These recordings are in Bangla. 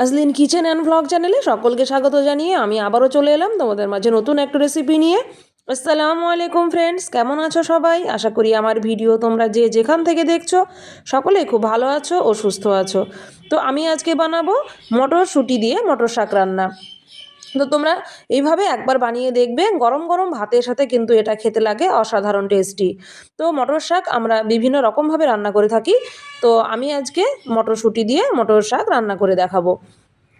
আজলিন কিচেন অ্যান্ড ভ্লগ চ্যানেলে সকলকে স্বাগত জানিয়ে আমি আবারও চলে এলাম তোমাদের মাঝে নতুন একটা রেসিপি নিয়ে। আসসালামু আলাইকুম ফ্রেন্ডস কেমন আছো সবাই? আশা করি আমার ভিডিও তোমরা যে যেখান থেকে দেখছ, সকলে খুব ভালো আছো ও সুস্থ আছো। তো আমি আজকে বানাবো মটরশুঁটি দিয়ে মটর শাক রান্না। তো তোমরা এইভাবে একবার বানিয়ে দেখবে। গরম গরম ভাতের সাথে কিন্তু এটা খেতে লাগে অসাধারণ টেস্টি। তো মটর শাক আমরা বিভিন্ন রকমভাবে রান্না করে থাকি। তো আমি আজকে মটরশুঁটি দিয়ে মটর শাক রান্না করে দেখাবো।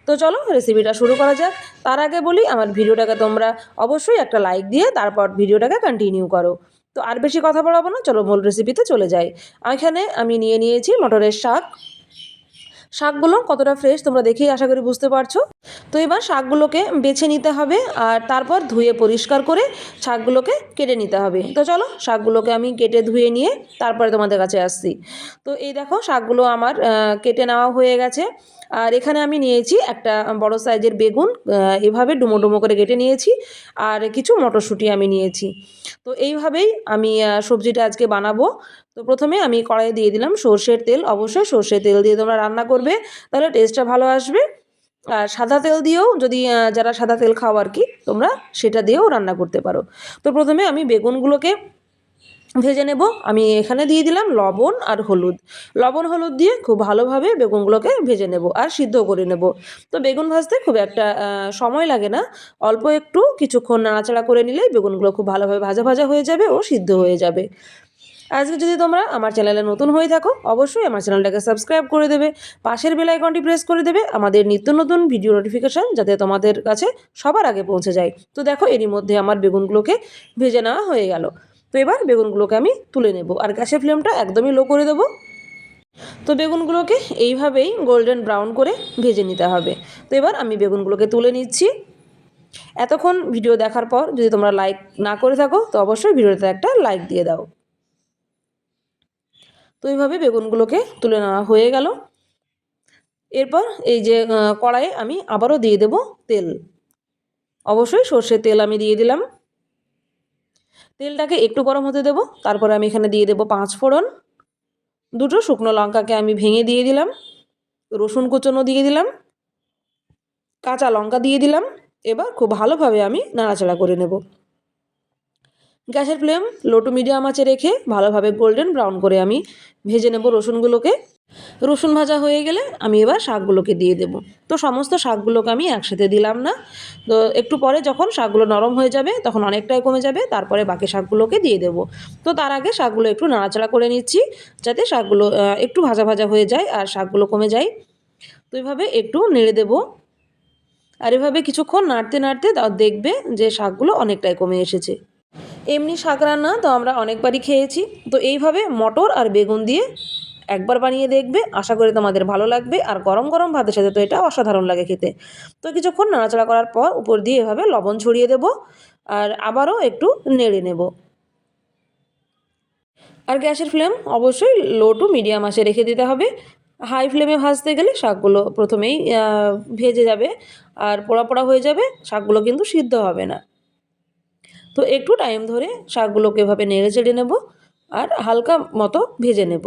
তো চলো রেসিপিটা শুরু করা যাক। তার আগে বলি, আমার ভিডিওটাকে তোমরা অবশ্যই একটা লাইক দিয়ে তারপর ভিডিওটাকে কন্টিনিউ করো। তো আর বেশি কথা বলাবো না, চলো মূল রেসিপিতে চলে যাই। এখানে আমি নিয়ে নিয়েছি মটরের শাক। শাকগুলো কতটা ফ্রেশ তোমরা দেখেই আশা করি বুঝতে পারছ। তো এবার শাকগুলোকে বেছে নিতে হবে আর তারপর ধুয়ে পরিষ্কার করে শাকগুলোকে কেটে নিতে হবে। তো চলো শাকগুলোকে আমি কেটে ধুয়ে নিয়ে তারপরে তোমাদের কাছে আসছি। তো এই দেখো শাকগুলো আমার কেটে নেওয়া হয়ে গেছে। আর এখানে আমি নিয়েছি একটা বড় সাইজের বেগুন এভাবে ডুমো ডুমো করে কেটে নিয়েছি। আর কিছু মটরশুঁটি আমি নিয়েছি। তো এইভাবেই আমি সবজিটা আজকে বানাবো। তো প্রথমে আমি কড়াইয়ে দিয়ে দিলাম সর্ষের তেল। অবশ্যই সর্ষের তেল দিয়ে তোমরা রান্না করবে, তাহলে টেস্টটা ভালো আসবে। সাদা তেল দিয়েও যদি যারা সাদা তেল খাও আর কি, তোমরা সেটা দিয়েও রান্না করতে পারো। তো প্রথমে আমি বেগুনগুলোকে ভেজে নেব। আমি এখানে দিয়ে দিলাম লবণ আর হলুদ। লবণ, হলুদ দিয়ে খুব ভালোভাবে বেগুনগুলোকে ভেজে নেব আর সিদ্ধ করে নেব। তো বেগুন ভাজতে খুব একটা সময় লাগে না। অল্প একটু কিছুক্ষণ নাড়াচাড়া করে নিলেই বেগুনগুলো খুব ভালোভাবে ভাজা ভাজা হয়ে যাবে ও সিদ্ধ হয়ে যাবে। আজকে যদি তোমরা আমার চ্যানেলে নতুন হয়ে থাকো, অবশ্যই আমার চ্যানেলটাকে সাবস্ক্রাইব করে দেবে, পাশের বেল আইকনটি প্রেস করে দেবে, আমাদের নিত্য নতুন ভিডিও নোটিফিকেশান যাতে তোমাদের কাছে সবার আগে পৌঁছে যায়। তো দেখো, এরই মধ্যে আমার বেগুনগুলোকে ভেজে নেওয়া হয়ে গেল। তো এবার বেগুনগুলোকে আমি তুলে নেব, আর গ্যাসের ফ্লেমটা একদমই লো করে দেবো। তো বেগুনগুলোকে এইভাবেই গোল্ডেন ব্রাউন করে ভেজে নিতে হবে। তো এবার আমি বেগুনগুলোকে তুলে নিচ্ছি। এতক্ষণ ভিডিও দেখার পর যদি তোমরা লাইক না করে থাকো, তো অবশ্যই ভিডিওতে একটা লাইক দিয়ে দাও। তো এইভাবে বেগুনগুলোকে তুলে নেওয়া হয়ে গেল। এরপর এই যে কড়াইয়ে আমি আবারও দিয়ে দেব তেল। অবশ্যই সর্ষের তেল আমি দিয়ে দিলাম। তেলটাকে একটু গরম হতে দেব, তারপরে আমি এখানে দিয়ে দেব পাঁচ ফোড়ন। দুটো শুকনো লঙ্কাকে আমি ভেঙে দিয়ে দিলাম, রসুন কুচনো দিয়ে দিলাম, কাঁচা লঙ্কা দিয়ে দিলাম। এবার খুব ভালোভাবে আমি নাড়াচাড়া করে নেব। গ্যাসের ফ্লেম লো টু মিডিয়াম আঁচে রেখে ভালোভাবে গোল্ডেন ব্রাউন করে আমি ভেজে নেব রসুনগুলোকে। রসুন ভাজা হয়ে গেলে আমি এবার শাকগুলোকে দিয়ে দেব। তো সমস্ত শাকগুলোকে আমি একসাথে দিলাম না। তো একটু পরে যখন শাকগুলো নরম হয়ে যাবে, তখন অনেকটাই কমে যাবে, তারপরে বাকি শাকগুলোকে দিয়ে দেব। তো তার আগে শাকগুলো একটু নাড়াচাড়া করে নিচ্ছি, যাতে শাকগুলো একটু ভাজা ভাজা হয়ে যায় আর শাকগুলো কমে যায়। তো এইভাবে একটু নেড়ে দেবো। আর এভাবে কিছুক্ষণ নাড়তে নাড়তে দেখবে যে শাকগুলো অনেকটাই কমে এসেছে। এমনি শাক রান্না তো আমরা অনেকবারই খেয়েছি। তো এইভাবে মটর আর বেগুন দিয়ে একবার বানিয়ে দেখবে, আশা করি তোমাদের ভালো লাগবে। আর গরম গরম ভাতের সাথে তো এটা অসাধারণ লাগে খেতে। তো কিছুক্ষণ নাড়াচাড়া করার পর উপর দিয়ে এভাবে লবণ ছড়িয়ে দেব আর আবারও একটু নেড়ে নেব। আর গ্যাসের ফ্লেম অবশ্যই লো টু মিডিয়াম আসে রেখে দিতে হবে। হাই ফ্লেমে ভাজতে গেলে শাকগুলো প্রথমেই ভেজে যাবে আর পোড়া পোড়া হয়ে যাবে, শাকগুলো কিন্তু সিদ্ধ হবে না। তো একটু টাইম ধরে শাকগুলোকে এভাবে নেড়ে চেড়ে নেব আর হালকা মতো ভেজে নেব।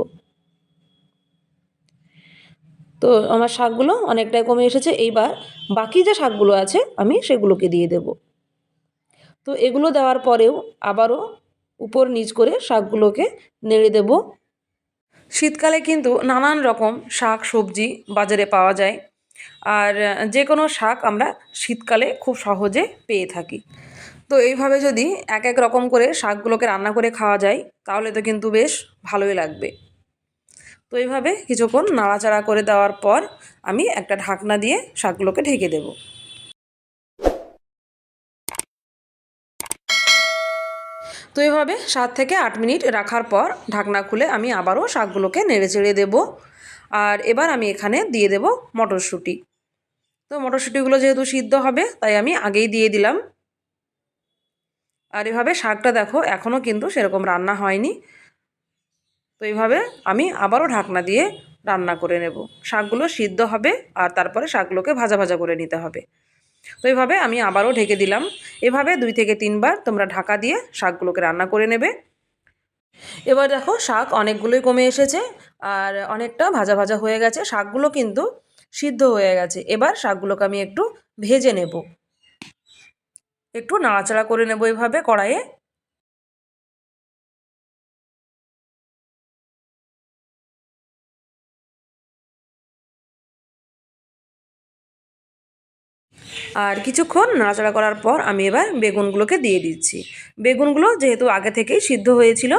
তো আমার শাকগুলো অনেকটাই কমে এসেছে, এইবার বাকি যে শাকগুলো আছে আমি সেগুলোকে দিয়ে দেব। তো এগুলো দেওয়ার পরেও আবারও উপর নিচ করে শাকগুলোকে নেড়ে দেব। শীতকালে কিন্তু নানান রকম শাক সবজি বাজারে পাওয়া যায় আর যে কোনো শাক আমরা শীতকালে খুব সহজে পেয়ে থাকি। তো এইভাবে যদি এক এক রকম করে শাকগুলোকে রান্না করে খাওয়া যায়, তাহলে তো কিন্তু বেশ ভালোই লাগবে। তো এইভাবে কিছুক্ষণ নাড়াচাড়া করে দেওয়ার পর আমি একটা ঢাকনা দিয়ে শাকগুলোকে ঢেকে দেব। তো এইভাবে সাত থেকে আট মিনিট রাখার পর ঢাকনা খুলে আমি আবারও শাকগুলোকে নেড়ে চেড়ে দেবো। আর এবার আমি এখানে দিয়ে দেব মটরশুঁটি। তো মটরশুঁটিগুলো যেহেতু সিদ্ধ হবে, তাই আমি আগেই দিয়ে দিলাম। আর এভাবে শাকটা দেখো এখনও কিন্তু সেরকম রান্না হয়নি। তো এইভাবে আমি আবারও ঢাকনা দিয়ে রান্না করে নেব। শাকগুলো সিদ্ধ হবে আর তারপরে শাকগুলোকে ভাজা ভাজা করে নিতে হবে। তো এইভাবে আমি আবারও ঢেকে দিলাম। এভাবে দুই থেকে তিনবার তোমরা ঢাকা দিয়ে শাকগুলোকে রান্না করে নেবে। এবার দেখো, শাক অনেকগুলোই কমে এসেছে আর অনেকটা ভাজা ভাজা হয়ে গেছে। শাকগুলো কিন্তু সিদ্ধ হয়ে গেছে। এবার শাকগুলোকে আমি একটু ভেজে নেব। একটু নাড়াচাড়া করে নেব এইভাবে কড়াইয়ে। আর কিছুক্ষণ নাড়াচাড়া করার পর আমি এবার বেগুনগুলোকে দিয়ে দিচ্ছি। বেগুনগুলো যেহেতু আগে থেকেই সিদ্ধ হয়েছিল,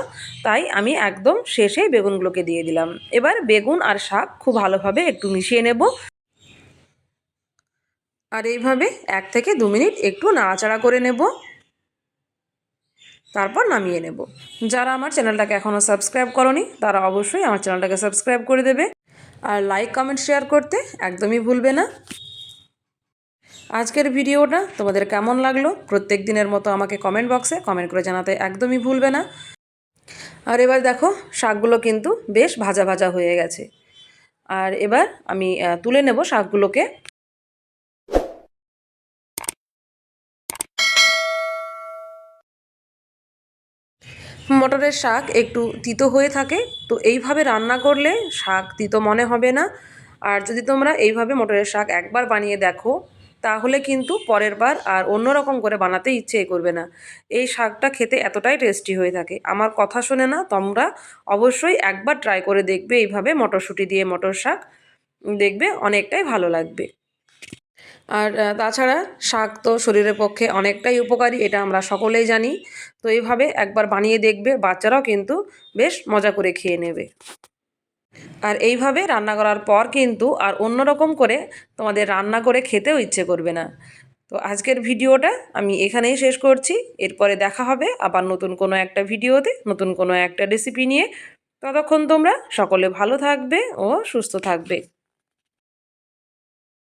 তাই আমি একদম শেষে বেগুনগুলোকে দিয়ে দিলাম। এবার বেগুন আর শাক খুব ভালোভাবে একটু মিশিয়ে নেব। আর এইভাবে এক থেকে দু মিনিট একটু নাড়াচাড়া করে নেব। তারপর নামিয়ে নেব। যারা আমার চ্যানেলটাকে এখনও সাবস্ক্রাইব করনি, তারা অবশ্যই আমার চ্যানেলটাকে সাবস্ক্রাইব করে দেবে। আর লাইক, কমেন্ট, শেয়ার করতে একদমই ভুলবে না। আজকের ভিডিওটা তোমাদের কেমন লাগল? প্রত্যেক দিনের মতো আমাকে কমেন্ট বক্সে কমেন্ট করে জানাতে একদমই ভুলবে না। আর এবার দেখো, শাকগুলো কিন্তু বেশ ভাজা ভাজা হয়ে গেছে। আর এবার আমি তুলে নেব শাকগুলোকে। মটরের শাক একটু তিতো হয়ে থাকে, তো এইভাবে রান্না করলে শাক তিতো মনে হবে না। আর যদি তোমরা এইভাবে মটরের শাক একবার বানিয়ে দেখো, তাহলে কিন্তু পরের বার আর অন্য রকম করে বানাতে ইচ্ছে করবে না। এই শাকটা খেতে এতটাই টেস্টি হয়ে থাকে। আমার কথা শুনে না, তোমরা অবশ্যই একবার ট্রাই করে দেখবে এইভাবে মটরশুঁটি দিয়ে মটর শাক। দেখবে অনেকটাই ভালো লাগবে। আর তাছাড়া শাক তো শরীরের পক্ষে অনেকটাই উপকারী, এটা আমরা সকলেই জানি। তো এইভাবে একবার বানিয়ে দেখবে, বাচ্চারাও কিন্তু বেশ মজা করে খেয়ে নেবে। আর এইভাবে রান্না করার পর কিন্তু আর অন্য রকম করে তোমাদের রান্না করে খেতেও ইচ্ছে করবে না। তো আজকের ভিডিওটা আমি এখানেই শেষ করছি। এরপরে দেখা হবে আবার নতুন কোনো একটা ভিডিওতে, নতুন কোনো একটা রেসিপি নিয়ে। ততক্ষণ তোমরা সকলে ভালো থাকবে ও সুস্থ থাকবে।